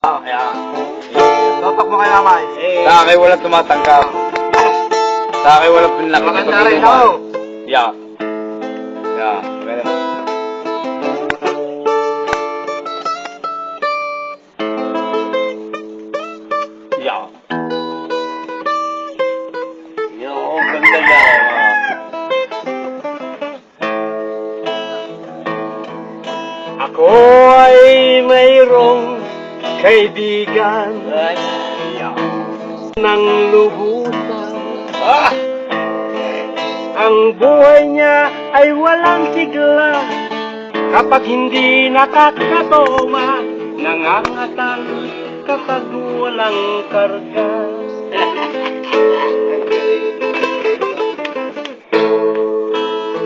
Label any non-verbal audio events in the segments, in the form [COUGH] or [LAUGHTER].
Ah, kaya. Topak mo kay mamay. Eh, Sa akin wala tumatanggap. Sa akin wala pinlaki. maganda rin ako. Yeah. Yeah. Ganun. Yeah. Yo, ganda yan. Ako ay mayroong kaibigan ng lubusan. Ah! Ang buhay niya ay walang sigla Kapag hindi nakakatoma Nangangatal kapag walang karga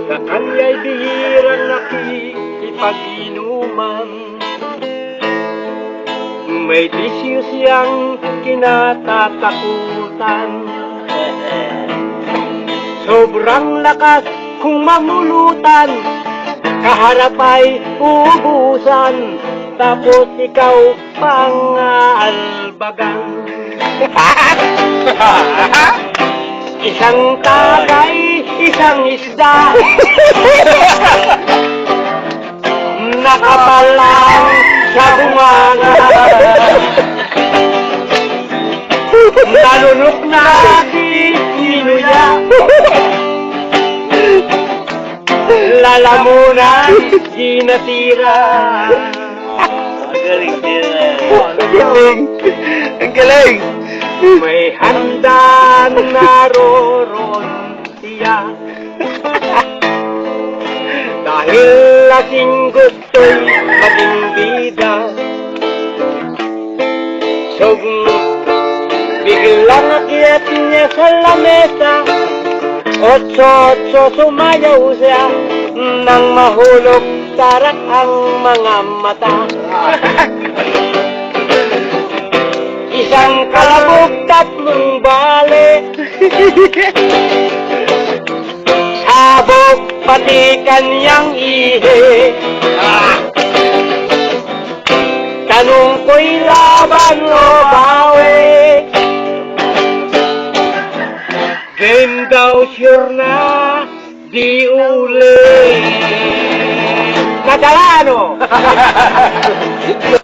Sa kanya'y bihirang nakikipag-inuman May bisyo siyang kinatatakutan. Sobrang lakas kung mamulutan Kaharap ay uubusan Tapos ikaw pang albagan. [LAUGHS] Isang tagay, isang isda. [LAUGHS] Nakapalang sa bunganga Nalunok na si Sinuya Lalamunan, di natira Ang galing din eh. Ang galing! Ang galing! May handa naroon siya Dahil lasing gusto'y maging bida So, biglang akyat niya sa lamesa. Otso-otso sumayaw siya Nang mahulog tarak ang mga mata. [LAUGHS] Isang kalabog tatlong bale. [LAUGHS] Sabog pati kanyang ihe Tanong ko'y laban o bawi kausirna diule Catalano. [LAUGHS]